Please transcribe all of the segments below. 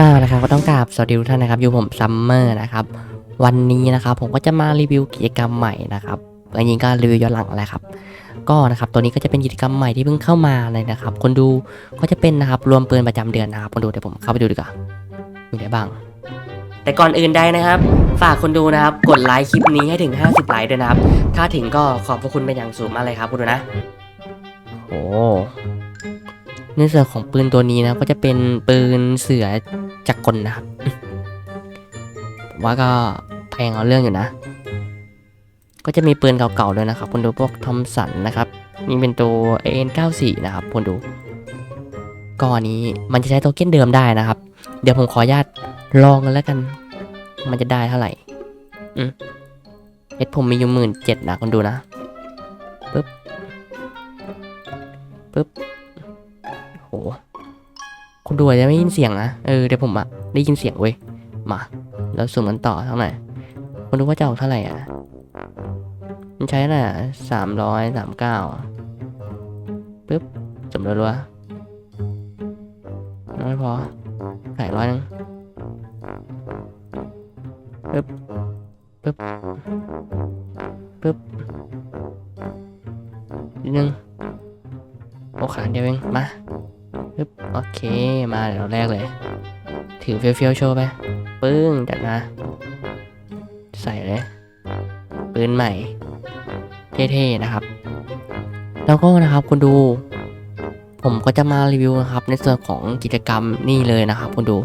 อ่านะครับก็ต้องกราบสวัสดีทุกท่านนะครับอยู่ผมซัมเมอร์นะครับวันนี้นะครับผมก็จะมารีวิวกิจกรรมใหม่นะครับอันนี้ก็รีวิวย้อนหลังแหละครับ ก็นะครับตัวนี้ก็จะเป็นกิจกรรมใหม่ที่เพิ่งเข้ามาเลยนะครับ คนดูก็จะเป็นนะครับรวมปืนประจำเดือนนะครับคนดูเดี๋ยวผมเข้าไปดูดีกว่ามีอะไรบ้าง แต่ก่อนอื่นใดนะครับ ฝากคนดูนะครับกดไลค์คลิปนี้ให้ถึง 50ไลค์ด้วยนะครับ ถ้าถึงก็ขอบพระคุณเป็นอย่างสูงมากเลยครับคุณดูนะโอ้ในส่วนของปืนตัวนี้นะก็จะเป็นปืนเสือ จักรกลนะครับผมว่าก็แพงเอาเรื่องอยู่นะ ก็จะมีปืนเก่าๆด้วยนะครับคุณดูพวกทอมสันนะครับนี่เป็นตัว AN94 นะครับคุณดูก็อันนี้มันจะใช้โทเค็นเดิมได้นะครับ เดี๋ยวผมขออนุญาตลองกันแล้วกัน มันจะได้เท่าไหร่อืมเอสผมมีอยู่หมื่นเจ็ดนะคุณดูนะปึ๊บปึ๊บ คุณดูอาจจะไม่ยินเสียงนะ เออเดี๋ยวผมอะได้ยินเสียงเว้ย มา แล้วสุ่มกันต่อเท่าไหร่คุณดูว่าจะออกเท่าไหร่อะ มันใช้น่ะสามร้อยสามเก้าปึ๊บจมรัวๆไม่พอขายร้อยนึงปึ๊บปึ๊บปึ๊บนิดนึงโอ้ขาเดียวเอง มา ปึ๊บโอเคมาเดี๋ยวแรกเลย ถือเฟี้ยวๆโชว์ไปปึ้งจัดมาใส่เลยปืนใหม่ เท่ๆนะครับ แล้วก็นะครับคุณดู ผมก็จะมารีวิวนะครับ ในส่วนของกิจกรรมนี่เลยนะครับ คุณดู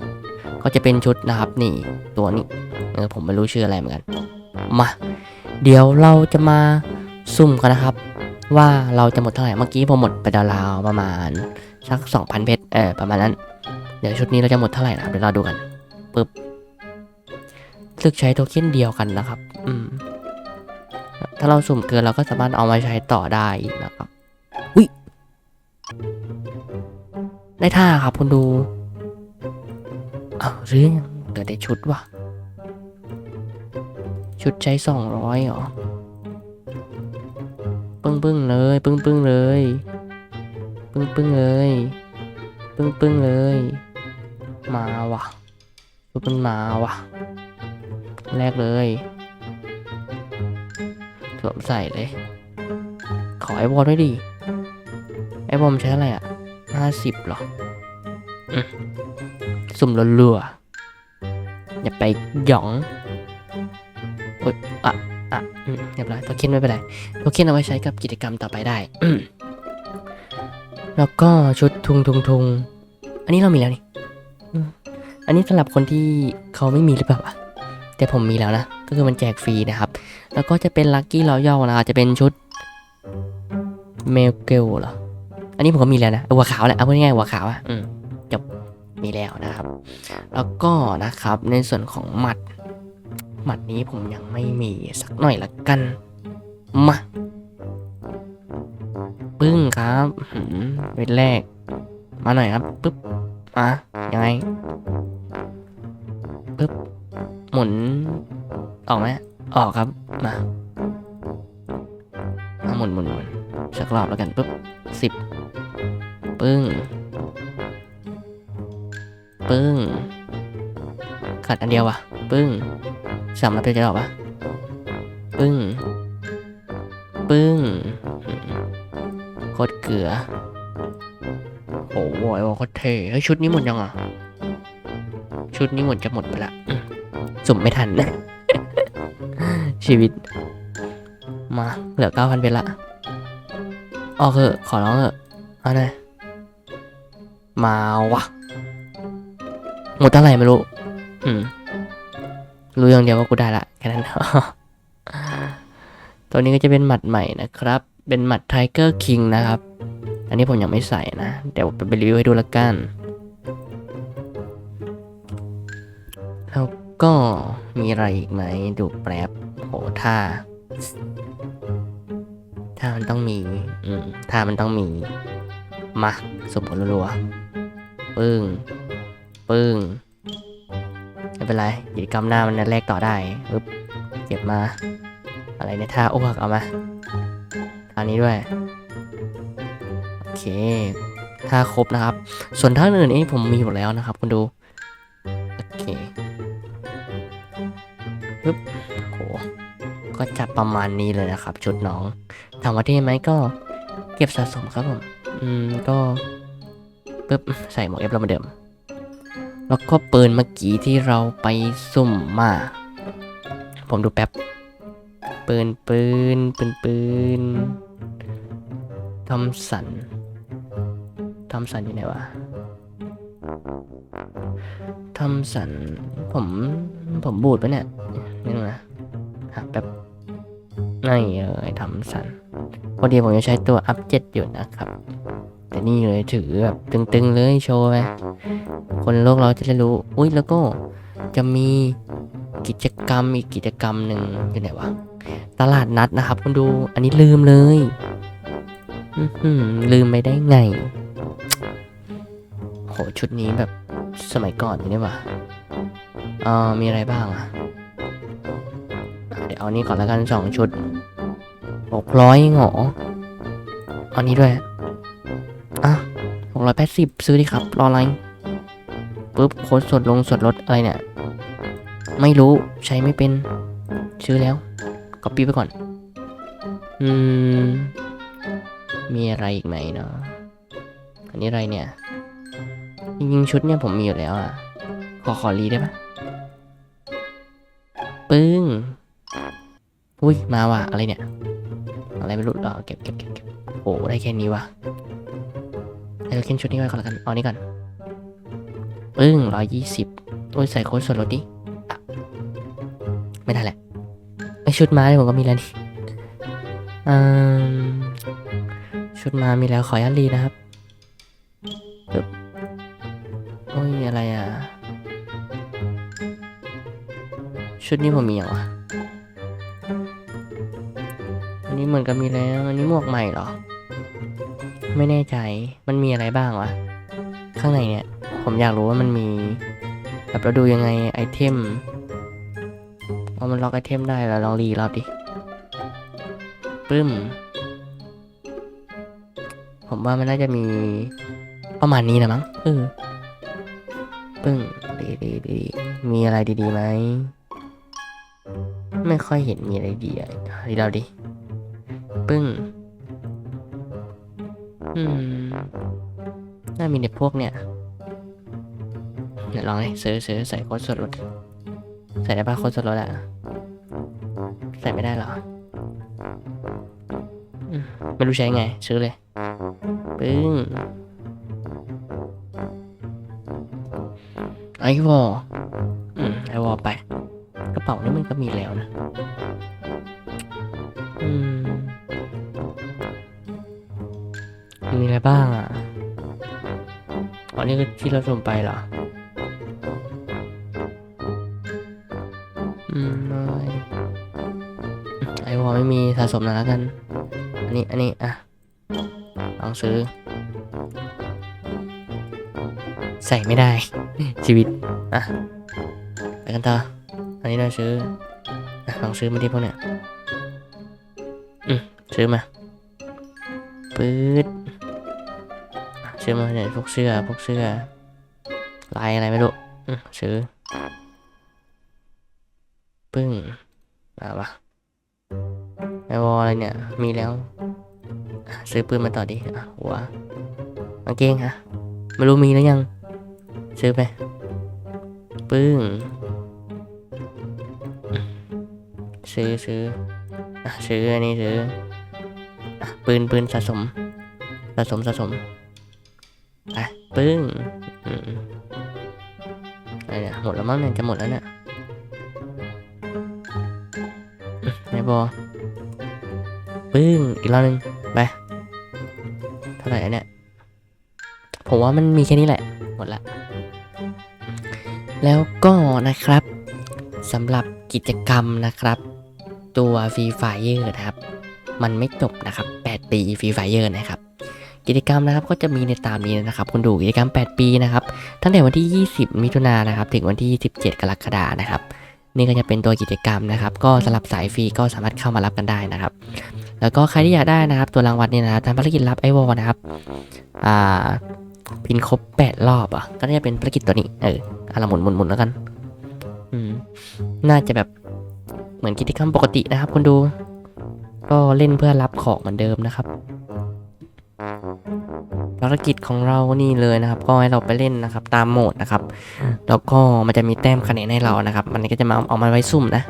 ก็จะเป็นชุดนะครับนี่ตัวนี้เออผมไม่รู้ชื่ออะไรเหมือนกันมาเดี๋ยวเราจะมาสุ่มกันนะครับ ว่าเราจะหมดเท่าไหร่เมื่อกี้ผมหมดไปดาวๆประมาณ สัก 2,000 เพชรเออประมาณนั้น เดี๋ยวชุดนี้เราจะหมดเท่าไหร่นะครับเดี๋ยวเราดูกันปึ๊บซึกใช้โทเค็นเดียวกันนะครับ อืม ถ้าเราสุ่มเกินเราก็สามารถเอามาใช้ต่อได้นะครับอุ้ยได้ท่าครับคุณดูอ้าวเรื่องเหลือแต่ชุดว่ะ ชุดใช้สองร้อยเหรอ ปึ้งปึ้งเลย ปึ้งปึ้งเลย ปึ้งปึ้งเลย ปึ้งปึ้งเลย มาว่ะชุดมันมาว่ะแรกเลยสวมใส่เลย ขอไอวอลด้วยดิ ไอวอลมันใช้อะไรอะห้าสิบหรอ สุ่มรัวๆอย่าไปหยองโอ๊ยอะอะเรียบร้อยโทเค็นไม่เป็นไรโทเค็นเอาไว้ใช้กับกิจกรรมต่อไปได้ แล้วก็ชุดทุงทุงทุงอันนี้เรามีแล้วนี่อืมอันนี้สำหรับคนที่เขาไม่มีหรือเปล่าอะแต่ผมมีแล้วนะ ก็คือมันแจกฟรีนะครับ แล้วก็จะเป็นลั c กี้รอยัลนะครับจะเป็นชุดเมลเกลเหรอ อันนี้ผมก็มีแล้วนะเออหัวขาวแหละเอาพูดง่ายๆหัวขาวอะอืมจบมีแล้วนะครับ แล้วก็นะครับในส่วนของหมัดหมัดนี้ผมยังไม่มีสักหน่อยละกันมา ปึ้งครับเวทแรก มาหน่อยครับปึ๊บมายังไงปึ๊บหมุน ออกไหมออกครับมามาหมุนหมุนหมุนสักรอบแล้วกันปึ๊บสิบปึ้ง ปึ้งขาดอันเดียววะปึ้งสามแล้วเป็นจะออกปะปึ้ง ปึ้ง ลือ โอ้โหไอวอโคตรเท่เฮ้ยชุดนี้หมดยังอะ ชุดนี้หมดจะหมดไปละสุ่มไม่ทันนะชีวิต มาเหลือเก้าพันเป็นละออกเถอะขอร้องเถอะเอาหน่อยมาวะหมดเท่าไหร่ไม่รู้ อืม รู้อย่างเดียวว่ากูได้ละแค่นั้นตัวนี้ก็จะเป็นหมัดใหม่นะครับ เป็นหมัดไทเกอร์คิงนะครับ อันนี้ผมยังไม่ใส่นะ เดี๋ยวไปรีวิวให้ดูละกัน แล้วก็มีอะไรอีกไหมดูแป๊บโหท่าถ้ามันต้องมีอืมถ้ามันต้องมีมาสมผลรัวปึ้งปึ้งไม่เป็นไรกิจกรรมหน้ามันแลกต่อได้ปึ๊บเก็บมา อะไรในท่าโอ้กเอามาท่านี้ด้วย เคท่าครบนะครับ ส่วนท่าอื่นนี่ผมมีหมดแล้วนะครับคุณดู โอเคปึ๊บโหก็จะประมาณนี้เลยนะครับ ชุดน้องถามว่าเท่ไหมก็เก็บสะสมครับผม อืม ก็ปึ๊บใส่หมวกเอฟเราเหมาเดิม แล้วก็ปืนเมื่อกี้ที่เราไปสุ่มมา ผมดูแป๊บ ปืนปืนปืนปืนทอมสัน ทอมสันอยู่ไหนวะทอมสัน ผม ผมบูดปะเนี่ยนี่นะหาแป๊บนี่เออทอมสันพอดีผมจะใช้ตัวอัพเจ็ดอยู่นะครับ แต่นี่เลยถือแบบตึงๆเลยโชว์ไปคนโลกเราจะได้รู้ อุ้ยแล้วก็จะมีกิจกรรมอีกกิจกรรมหนึ่งอยู่ไหนวะ ตลาดนัดนะครับคุณดู อันนี้ลืมเลย ลืมไปได้ไง โหชุดนี้แบบสมัยก่อนนี่ว่ะเอ่อมีอะไรบ้างอะอะ เดี๋ยวเอานี่ก่อนล้วกันสองชุดหกร้อยหงอเอานี้ด้วย อะหกร้อยแปดสิบซื้อดิครับ รออะไรปุ๊บโค้ดส่วนลงส่วนลดอะไรเนี่ย ไม่รู้ใช้ไม่เป็น ซื้อแล้วก็ปีไปก่อน อืม มีอะไรอีกไหมเนาะ อันนี้อะไรเนี่ย จริงๆชุดเนี่ยผมมีอยู่แล้วอะ ขอขอรีได้ปะปึ้ง อุ้ยมาว่ะ อะไรเนี่ย อะไรไม่รู้หรอเก็บเก็บเก็บเก็บโอ้ได้แค่นี้ว่ะเดี๋ยวเข็นชุดนี้ไว้ก่อนละกันเอานี้ก่อนปึ้งร้อยยี่สิบโอ้ยใส่โค้ดส่วนลดดิไม่ได้แหละไอชุดม้าเนี่ยผมก็มีแล้วนี่อืมชุดม้ามีแล้วขออนุญาตรีนะครับ ชุดนี้ผมมีอย่างวะอันนี้เหมือนกับมีแล้ว อันนี้หมวกใหม่เหรอ ไม่แน่ใจ มันมีอะไรบ้างวะ ข้างในเนี่ย ผมอยากรู้ว่ามันมี แบบเราดูยังไงไอเทมว่ามันล็อกไอเทมได้แล้วลองรีรอบดิปึ้ม ผมว่ามันน่าจะมีประมาณนี้นะมั้งเออปึ้งดีดีดีมีอะไรดีๆไหม ไม่ค่อยเห็นมีอะไรดีอะรีเราดิ ปึ้ง อืม น่ามีในพวกเนี่ยเดี๋ยวลองเลยซื้อซื้อใส่โค้ดส่วนลด ใส่ได้ป่ะโค้ดส่วนลดอะใส่ไม่ได้หรอ ไม่รู้ใช้ไง ซื้อเลย ปึ้งไอวอลอืมไอวอลไป เป๋านี่มันก็มีแล้วนะอืมมีอะไรบ้างอะอ๋อนี่คือที่เราส่งไปเหรอ อืมไม่ไอวอไม่มีสะสมนะแล้วกัน อันนี้ อันนี้ อะลองซื้อ ใส่ไม่ได้ ชีวิต อะ ไปกันต่อ อันนี้เราซื้ออลองซื้อมาที่พวกเนี้ยอืมซื้อมาปื๊ดซื้อมาเนี่ยพวกเสื้อพวกเสื้อลายอะไรไม่รู้อืมซื้อปึ้งมาวะไอวอลอะไรเนี่ย มีแล้ว ซื้อปืนมาต่อดิอะหัวกางเกงฮะไม่รู้มีแล้วยัง ซื้อไป ปึ้ง ซื้อซื้ออะซื้ออันนี้ซื้ออะปืนปืนสะสม สะสมสะสมไปปึ้งอืมอะไรเนี่ยหมดแล้วมั้งเนี่ยจะหมดแล้วเนี่ยไม่พอปึ้งอีกรอบหนึงไปเท่าไหร่อันเนี่ยผมว่ามันมีแค่นี้แหละ หมดละ แล้วก็นะครับสำหรับกิจกรรมนะครับ ตัว Free Fire นะครับ มันไม่จบนะครับ8ปี Free Fire นะครับ กิจกรรมนะครับก็จะมีในตามนี้นะครับคุณดูกิจกรรม 8 ปีนะครับ ตั้งแต่วันที่ 20 มิถุนายนนะครับ ถึงวันที่ 17 กรกฎานะครับนี่ก็จะเป็นตัวกิจกรรมนะครับ ก็สำหรับสายฟรีก็สามารถเข้ามารับกันได้นะครับ แล้วก็ใครที่อยากได้นะครับ ตัวรางวัลนี่นะครับทำภารกิจรับไอวอลนะครับ อ่า พินครบแปดรอบอะ ก็น่าจะเป็นภารกิจตัวนี้ เอออะหมุนหมุนหมุนแล้วกัน อืม น่าจะแบบ มือนกิจกรรมปกตินะครับคุณดู ก็เล่นเพื่อรับของเหมือนเดิมนะครับภารกิจของเรานี่เลยนะครับ ก็ให้เราไปเล่นนะครับ ตามโหมดนะครับ แล้วก็มันจะมีแต้มคะแนนให้เรานะครับ มันก็จะมาเอามาไว้สุ่มนะ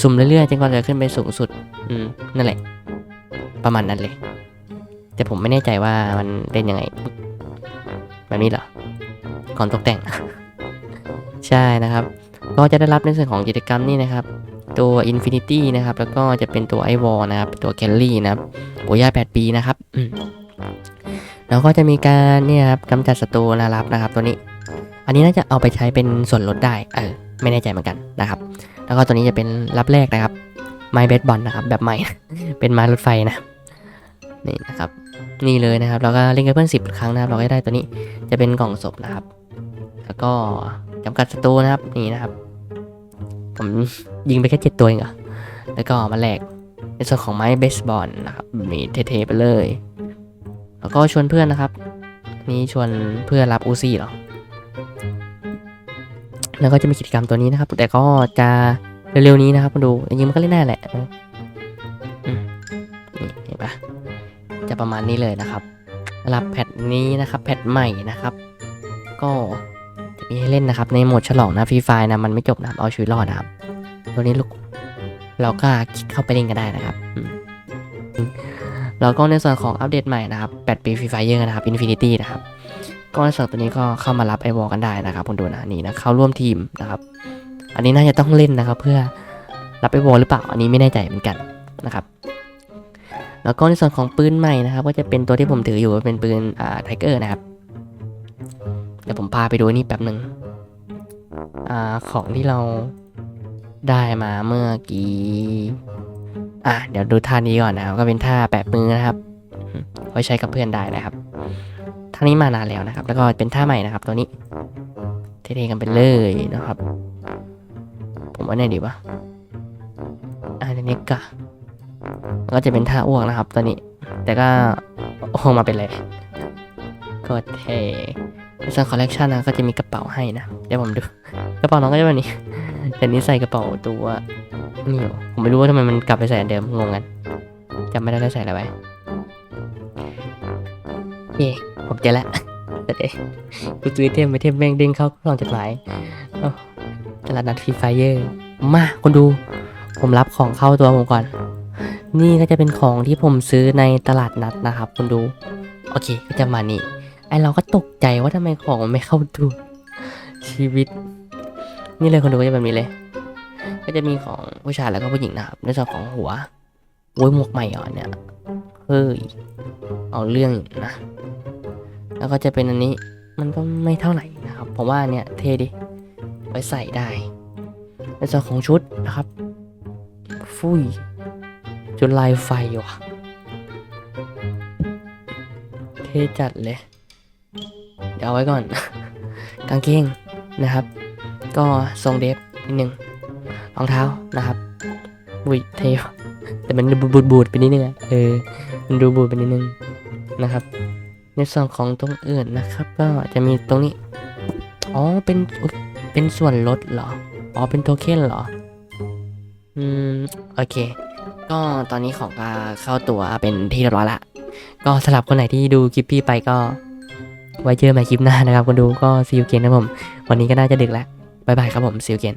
สุ่มเรื่อยๆจนกว่าจะขึ้นไปสูงสุด อืมนั่นแหละ ประมาณนั้นเลย แต่ผมไม่แน่ใจว่ามันเล่นยังไงแบบนี้เหรอก่อนตกแต่ง ใช่นะครับ ก็จะได้รับในส่วนของกิจกรรมนี่นะครับ ตัว Infinity นะครับ แล้วก็จะเป็นตัวไอวอลนะครับ ตัวแคลรี่นะครับโอ้ยา8 ปีนะครับแล้วก็จะมีการเนี่ยครับกำจัดศัตรูนะรับนะครับ ตัวนี้ อันนี้น่าจะเอาไปใช้เป็นส่วนลดได้ เออ ไม่แน่ใจเหมือนกันนะครับ แล้วก็ตัวนี้จะเป็นรับแรกนะครับไม้เบสบอลนะครับ แบบใหม่ เป็นไม้รถไฟนะ นี่นะครับ นี่เลยนะครับ เราก็เล่นกับเพื่อนสิบครั้งนะครับ เราก็ได้ตัวนี้ จะเป็นกล่องศพนะครับ แล้วก็จำกัดศัตรูนะครับ นี่นะครับ ผมยิงไปแค่เจ็ดตัวเองเหรอแล้วก็เอามาแลกในส่วนของไม้เบสบอลนะครับนี่เท่ๆไปเลย แล้วก็ชวนเพื่อนนะครับ นี่ชวนเพื่อนรับอูซี่หรอ แล้วก็จะมีกิจกรรมตัวนี้นะครับ แต่ก็จะเร็วๆนี้นะครับมาดูจริงๆมันก็เล่นได้แหละนี่เห็นปะจะประมาณนี้เลยนะครับรับแพทนี้นะครับ แพทใหม่นะครับ ก็ มีให้เล่นนะครับ ในโหมดฉลองนะฟรีไฟนะ มันไม่จบนะเอาชีวิตรอดนะครับ ตัวนี้ลูกเราก็คลิกเข้าไปเล่นกันได้นะครับแล้วก็ในส่วนของอัปเดตใหม่นะครับ8ปีฟรีไฟเยอร์นะครับ Infinity นะครับ ก็ในส่วนตัวนี้ก็เข้ามารับไอวอลกันได้นะครับคุณดูนะนี่นะเข้าร่วมทีมนะครับ อันนี้น่าจะต้องเล่นนะครับ เพื่อรับไอวอลหรือเปล่า อันนี้ไม่แน่ใจเหมือนกันนะครับแล้วก็ในส่วนของปืนใหม่นะครับ ก็จะเป็นตัวที่ผมถืออยู่เป็นปืนอ่าไทเกอร์นะครับ เดี๋ยวผมพาไปดูนี่แป๊บหนึ่งอ่าของที่เราได้มาเมื่อกี้ อะเดี๋ยวดูท่านี้ก่อนนะครับก็เป็นท่าแปะมือนะครับ ไว้ใช้กับเพื่อนได้นะครับท่านี้มานานแล้วนะครับ แล้วก็เป็นท่าใหม่นะครับ ตัวนี้ เท่ๆกันไปเลยนะครับ ผมว่าไหนดีวะอ่าตัวนี้ก็ก็จะเป็นท่าอ้วกนะครับ ตัวนี้ แต่ก็อ้วกมาเป็นเลยก็เท่ ส่วนคอลเลกชันนะก็จะมีกระเป๋าให้นะ เดี๋ยวผมดู กระเป๋าน้องก็จะแบบนี้ แต่นี้ใส่กระเป๋าตัวนี่ผมไม่รู้ว่าทำไมมันกลับไปใส่เดิมงงกันจำไม่ได้แล้ใส่อะไรไว้เย่ผมเจอแล้วแต่เอ๊กูซื้อเทมไปเทมแม่งเด้งเข้ากล่องจดหมายตลาดนัดฟรีไฟเยอร์มาคนดู ผมรับของเข้าตัวผมก่อน นี่ก็จะเป็นของที่ผมซื้อในตลาดนัดนะครับคุณดู โอเคก็จะมานี่ เราก็ตกใจว่าทำไมของมันไม่เข้าตัวชีวิต นี่เลยคนดูก็จะแบบนี้เลย ก็จะมีของผู้ชายแล้วก็ผู้หญิงนะครับในส่วนของหัวโว้ยหมวกใหม่เหรอเนี่ยเฮ้ยเอาเรื่องนะ แล้วก็จะเป็นอันนี้มันก็ไม่เท่าไหร่นะครับผมว่าเนี่ยเท่ดิไว้ใส่ได้ในส่วนของชุดนะครับ ฟุยจุดลายไฟว่ะเท่จัดเลย เดี๋ยวเอาไว้ก่อน กางเกงนะครับ ก็ทรงเดฟนิดนึงรองเท้านะครับอุ้ยเท่ว่ะแต่มันบูดบูดๆไปนิดนึงอะเออมันดูบูดไปนิดนึงนะครับ ในส่วนของตรงอื่นนะครับ ก็จะมีตรงนี้อ๋อเป็นเป็นส่วนลดเหรออ๋อเป็นโทเค็นเหรออืมโอเค ก็ตอนนี้ของก็เข้าตัวเป็นที่เรียบร้อยละก็สำหรับคนไหนที่ดูคลิปพี่ไปก็ ไว้เจอใหม่คลิปหน้านะครับคุณดูก็ซีอูเกนนะผม วันนี้ก็น่าจะดึกแล้วบายบายครับผมซีอูเกน